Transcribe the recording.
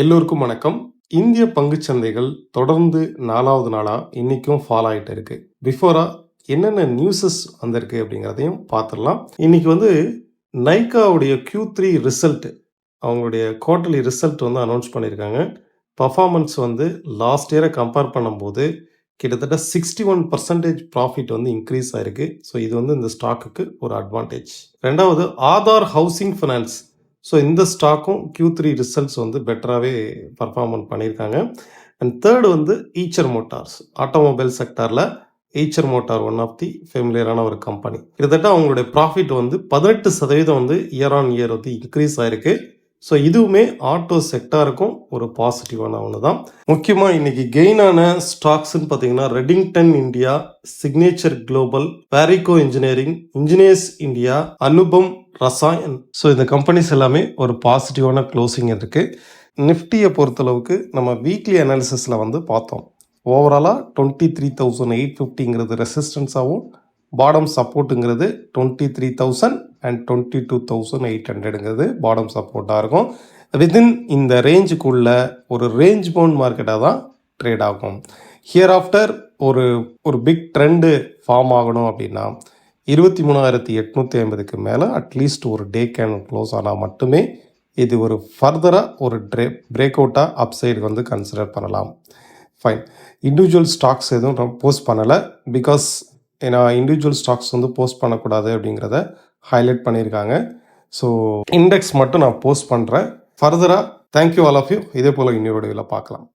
எல்லோருக்கும் வணக்கம். இந்திய பங்குச் சந்தைகள் தொடர்ந்து நாலாவது நாளாக இன்றைக்கும் ஃபாலோ ஆகிட்டு இருக்குது பிஃபோராக என்னென்ன நியூஸஸ் வந்திருக்கு அப்படிங்கிறதையும் பார்த்துடலாம். இன்றைக்கி வந்து நைக்காவுடைய Q3 த்ரீ ரிசல்ட் அவங்களுடைய குவார்டர்லி ரிசல்ட் வந்து அனௌன்ஸ் பண்ணியிருக்காங்க. பர்ஃபார்மன்ஸ் வந்து லாஸ்ட் இயரை கம்பேர் பண்ணும்போது கிட்டத்தட்ட சிக்ஸ்டி ஒன் பர்சன்டேஜ் ப்ராஃபிட் வந்து இன்க்ரீஸ் ஆயிருக்கு. ஸோ இது வந்து இந்த ஸ்டாக்குக்கு ஒரு அட்வான்டேஜ் ரெண்டாவது ஆதார் ஹவுசிங் ஃபினான்ஸ் ஸோ இந்த ஸ்டாக்கும் கியூ த்ரீ ரிசல்ட்ஸ் வந்து பெட்டராகவே பர்ஃபார்மன் பண்ணியிருக்காங்க. அண்ட் தேர்டு வந்து ஈச்சர் மோட்டார்ஸ் ஆட்டோமொபைல் செக்டாரில் Eicher motor one of the ஃபெமிலியரான ஒரு கம்பெனி கிட்டத்தட்ட அவங்களுடைய ப்ராஃபிட் வந்து பதினெட்டு சதவீதம் வந்து இயர் ஆன் இயர் வந்து இன்க்ரீஸ் ஆயிருக்கு. ஸோ இதுவுமே ஆட்டோ செக்டாருக்கும் ஒரு பாசிட்டிவான ஒன்று தான் முக்கியமாக இன்னைக்கு கெயினான ஸ்டாக்ஸ்ன்னு பார்த்தீங்கன்னா Redington India Signature Global பேரிகோ engineering engineers India Anupam Rasayan so இந்த கம்பெனிஸ் எல்லாமே ஒரு பாசிட்டிவான க்ளோசிங் இருக்குது நிஃப்டியை பொறுத்தளவுக்கு நம்ம வீக்லி அனாலிசிஸில் வந்து பார்த்தோம். ஓவராலாக டுவெண்ட்டி த்ரீ தௌசண்ட் எயிட் ஃபிஃப்டிங்கிறது ரெசிஸ்டன்ஸாகவும் பாடம் சப்போர்ட்டுங்கிறது twenty three thousand and twenty two thousand eight ஹண்ட்ரடுங்கிறது பாடம் சப்போர்ட்டாக இருக்கும். வித்தின் இந்த ரேஞ்சுக்குள்ள ஒரு ரேஞ்ச் பவுண்ட் மார்க்கெட்டாக தான் ட்ரேட் ஆகும். ஹியர் ஆஃப்டர் ஒரு ஒரு பிக் ட்ரெண்டு ஃபார்ம் ஆகணும் அப்படின்னா இருபத்தி மூணாயிரத்தி எட்நூற்றி ஐம்பதுக்கு மேலே அட்லீஸ்ட் ஒரு டே கேன் க்ளோஸ் ஆனால் மட்டுமே இது ஒரு ஃபர்தராக ஒரு ட்ரே பிரேக் அவுட்டாக அப்சைடு வந்து கன்சிடர் பண்ணலாம். ஃபைன் இண்டிவிஜுவல் ஸ்டாக்ஸ் எதுவும் போஸ்ட் பண்ணலை பிகாஸ் ஏன்னா இண்டிவிஜுவல் ஸ்டாக்ஸ் வந்து போஸ்ட் பண்ணக்கூடாது அப்படிங்கிறத ஹைலைட் பண்ணியிருக்காங்க. ஸோ இண்டெக்ஸ் மட்டும் நான் போஸ்ட் பண்ணுறேன் ஃபர்தராக தேங்க்யூ ஆல் ஆஃப் யூ இதே போல் இன்னொரு வீடியோவில் பார்க்கலாம்.